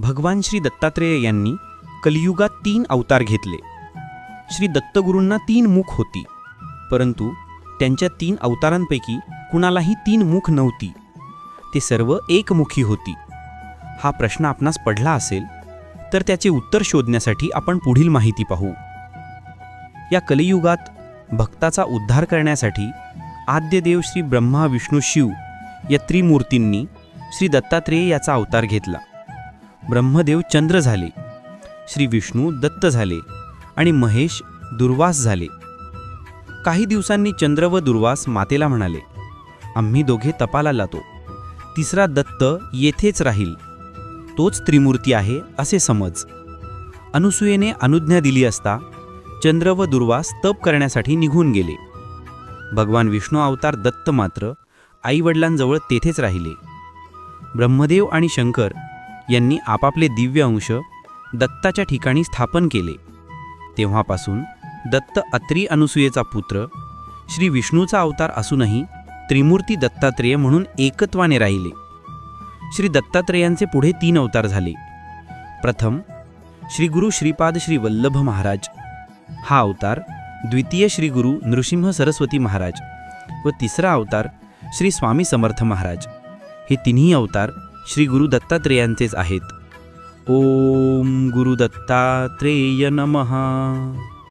भगवान श्री दत्तात्रेय यांनी कलियुगात तीन अवतार घेतले. श्री दत्तगुरूंना तीन मुख होती परंतु त्यांच्या तीन अवतारांपैकी कुणालाही तीन मुख नव्हती. ते सर्व एकमुखी होती. हा प्रश्न आपणास पडला असेल तर त्याचे उत्तर शोधण्यासाठी आपण पुढील माहिती पाहू. या कलियुगात भक्ताचा उद्धार करण्यासाठी आद्यदेव श्री ब्रह्मा विष्णू शिव या त्रिमूर्तींनी श्री दत्तात्रेय याचा अवतार घेतला. ब्रह्मदेव चंद्र झाले. श्री विष्णू दत्त झाले आणि महेश दुर्वास झाले. काही दिवसांनी चंद्र व दुर्वास मातेला म्हणाले आम्ही दोघे तपाला लातो. तिसरा दत्त येथेच राहील. तोच त्रिमूर्ती आहे असे समज. अनुसूयेने अनुज्ञा दिली असता चंद्र व दुर्वास तप करण्यासाठी निघून गेले. भगवान विष्णू अवतार दत्त मात्र आईवडिलांजवळ तेथेच राहिले. ब्रह्मदेव आणि शंकर यांनी आपापले दिव्य अंश दत्ताच्या ठिकाणी स्थापन केले. तेव्हापासून दत्त अत्री अनुसूयेचा पुत्र श्री विष्णूचा अवतार असूनही त्रिमूर्ती दत्तात्रेय म्हणून एकत्वाने राहिले. श्री दत्तात्रेयांचे पुढे तीन अवतार झाले. प्रथम श्री गुरु श्रीपाद श्री वल्लभ महाराज. हा अवतार द्वितीय श्री गुरु नृसिंह सरस्वती महाराज व तिसरा अवतार श्री स्वामी समर्थ महाराज. हे तिन्ही अवतार श्री गुरु दत्तात्रेयांचेच आहेत. ओम गुरु दत्तात्रेय नमः.